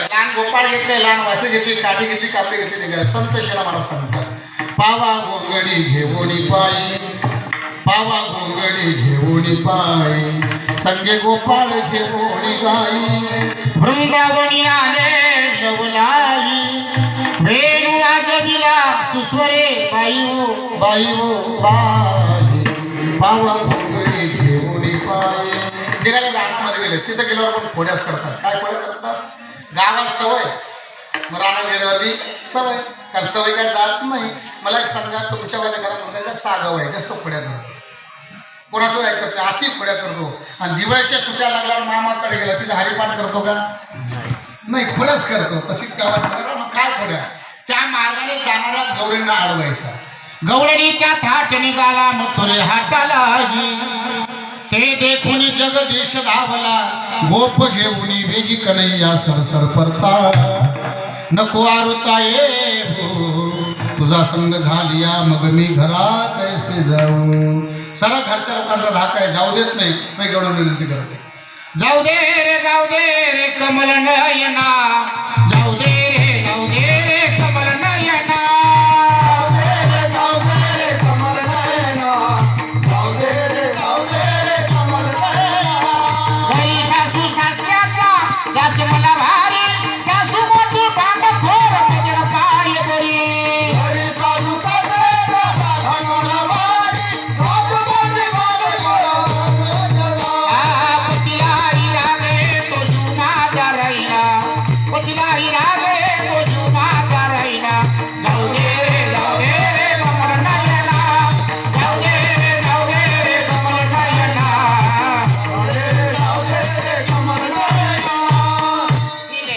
लहान गोपाळ घेतले लहान वासे घेतली काठी घेतली कापडी घेतली निघाले. संत शेला मला सांगतात पावा गोंगडी घेऊन पायी. पावा गोंगडी घेऊन पायी. संगे गोपाळ घेऊन गाई. वृंदावनी आले नवलाई. वेणू वाजविला सुस्वरे बाई ओ बाई ओ बाई. पावा गोंगडी घेऊन पायी. निघाले रानामध्ये गेले. तिथं गेल्यावर पण खोड्याच करतात. काय फोड्या करतात? गावात सवय. मग रानात सवय. कारण सवय काय जात नाही. मला एक सांगा तुमच्या माझ्या घरात म्हणण्याचा सागाव आहे जास्त खोड्या करतो? कोणाचं ऐकत नाही अति खोड्या करतो. आणि दिवाळीच्या सुट्या लागल्यावर मामाकडे गेला तिथे हरिपाठ करतो का? नाही खोड्याच करतो. तशी गावात मग काय खोड्या? त्या मार्गाने जाणाऱ्या गवळींना अडवायचा गवळणीचा थाट निघाला मथुरे हाताला ते देखून जगदीश धावला. गोप घेऊन वेगी कन्हैया सरसर परता. नको आरुता ये भो. तुझा संग झालिया, मग मी घरा कैसे जाऊ. सारा घरच्या लोकांचा धाक आहे, जाऊ देत नाही. मी गवळून विनंती करते. जाऊ दे रे, जाऊ दे रे, कमल नयना.